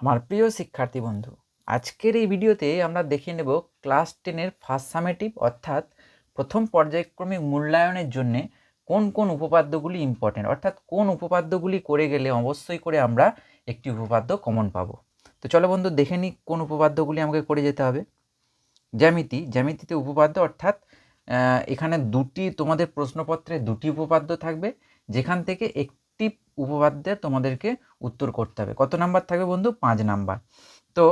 আমার প্রিয় শিক্ষার্থী বন্ধু, আজকের এই ভিডিওতে আমরা দেখে নেব ক্লাস টেনের ফার্স্ট সামেটিভ অর্থাৎ প্রথম পর্যায়ক্রমিক মূল্যায়নের জন্য কোন কোন উপপাদ্যগুলি ইম্পর্টেন্ট অর্থাৎ কোন উপপাদ্যগুলি করে গেলে অবশ্যই করে আমরা একটি উপপাদ্য কমন পাবো। তো চলো বন্ধু, দেখে নিই কোন উপপাদ্যগুলি আমাকে করে যেতে হবে। জ্যামিতি, জ্যামিতিতে উপপাদ্য, অর্থাৎ এখানে দুটি, তোমাদের প্রশ্নপত্রে দুটি উপপাদ্য থাকবে, যেখান থেকে একটি উপপাদ্যে তোমাদেরকে উত্তর করতে হবে। কত নাম্বার থাকবে বন্ধু? পাঁচ নাম্বার। তো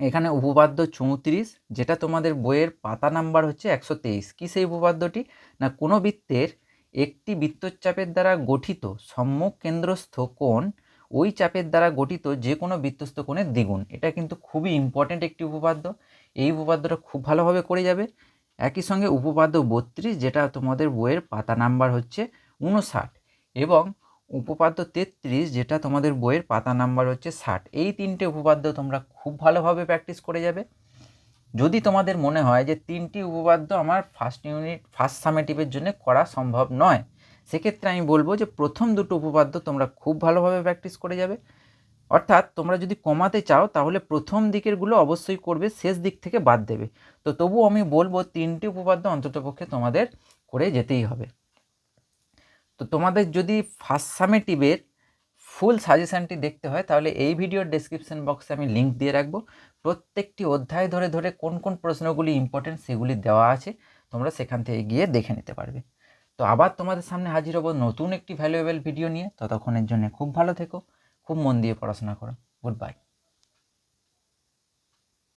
এখানে উপপাদ্য চৌত্রিশ, যেটা তোমাদের বইয়ের পাতা নাম্বার হচ্ছে একশো তেইশ। কী সেই উপপাদ্যটি? না, কোনো বৃত্তের একটি বৃত্তচাপের দ্বারা গঠিত সম্মুখ কেন্দ্রস্থ কোণ ওই চাপের দ্বারা গঠিত যে কোনো বৃত্তস্থ কোণের দ্বিগুণ। এটা কিন্তু খুবই ইম্পর্ট্যান্ট একটি উপপাদ্য। এই উপপাদ্যটা খুব ভালোভাবে করে যাবে। একই সঙ্গে উপপাদ্য বত্রিশ, যেটা তোমাদের বইয়ের পাতা নাম্বার হচ্ছে উনষাট। এবং উপপাদ্য তেত্রিশ, যেটা তোমাদের বইয়ের পাতা নাম্বার হচ্ছে ষাট। এই তিনটে উপপাদ্য তোমরা খুব ভালোভাবে প্র্যাকটিস করে যাবে। যদি তোমাদের মনে হয় যে তিনটি উপপাদ্য আমার ফার্স্ট ইউনিট ফার্স্ট সামেটিভের জন্য করা সম্ভব নয়, সেক্ষেত্রে আমি বলব যে প্রথম দুটো উপপাদ্য তোমরা খুব ভালোভাবে প্র্যাকটিস করে যাবে। অর্থাৎ তোমরা যদি কমাতে চাও, তাহলে প্রথম দিকেরগুলো অবশ্যই করবে, শেষ দিক থেকে বাদ দেবে। তো তবু আমি বলব তিনটি উপপাদ্য অন্ততপক্ষে তোমাদের করে যেতেই হবে। তো তোমাদের যদি ফার্স্ট সামেটিভের ফুল সাজেশানটি দেখতে হয়, তাহলে এই ভিডিওর ডেসক্রিপশন বক্সে আমি লিঙ্ক দিয়ে রাখব। প্রত্যেকটি অধ্যায় ধরে ধরে কোন কোন প্রশ্নগুলি ইম্পর্টেন্ট সেগুলি দেওয়া আছে, তোমরা সেখান থেকে গিয়ে দেখে নিতে পারবে। তো আবার তোমাদের সামনে হাজির হব নতুন একটি ভ্যালুয়েবল ভিডিও নিয়ে। ততক্ষণের জন্য খুব ভালো থেকো, খুব মন দিয়ে পড়াশোনা করো। Good bye